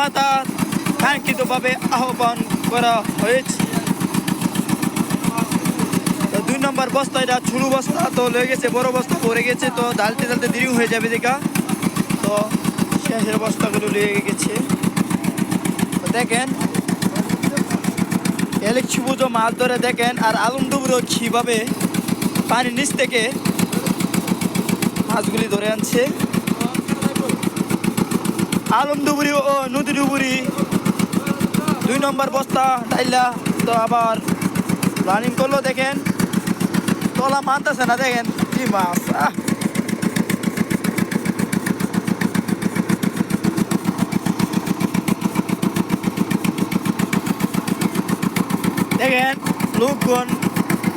মাতা কাঙ্ক্ষিতভাবে আহ্বান করা হয়েছে। দুই নম্বর বস্তা এটা ছোটো বস্তা তো লয়ে গেছে, বড় বস্তা পড়ে গেছে, তো ডালতে ডালতে দেরি হয়ে যাবে দেখা। তো শেষের বস্তাগুলো লেগে গেছে। তো দেখেন এলেকছি পুজো মাছ ধরে দেখেন, আর আলমডুবুরও কীভাবে পানির নিচ থেকে মাছগুলি ধরে আনছে। আলমডুবুরি ও নদী ডুবুরি দুই নম্বর বস্তা টাইলা তো আবার রানিং করল, দেখেন। তলা মানতেছে না, দেখেন। কি মাছ দেখেন, লোকগণ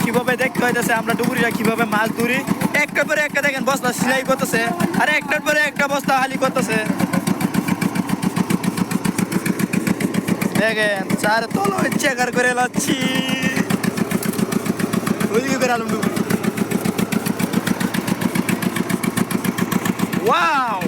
কীভাবে দেখতে হইতেছে, আমরা ডুবুরিরা কীভাবে মাছ ধরি। একটার পরে একটা, দেখেন, বস্তা সেলাই করতেছে। আর একটার পরে একটা বস্তা হালি করতেছে। দেখেন চার তল চেকার করে লাচ্ছি। ওইদিকে করে ডুবুরি ওয়াও!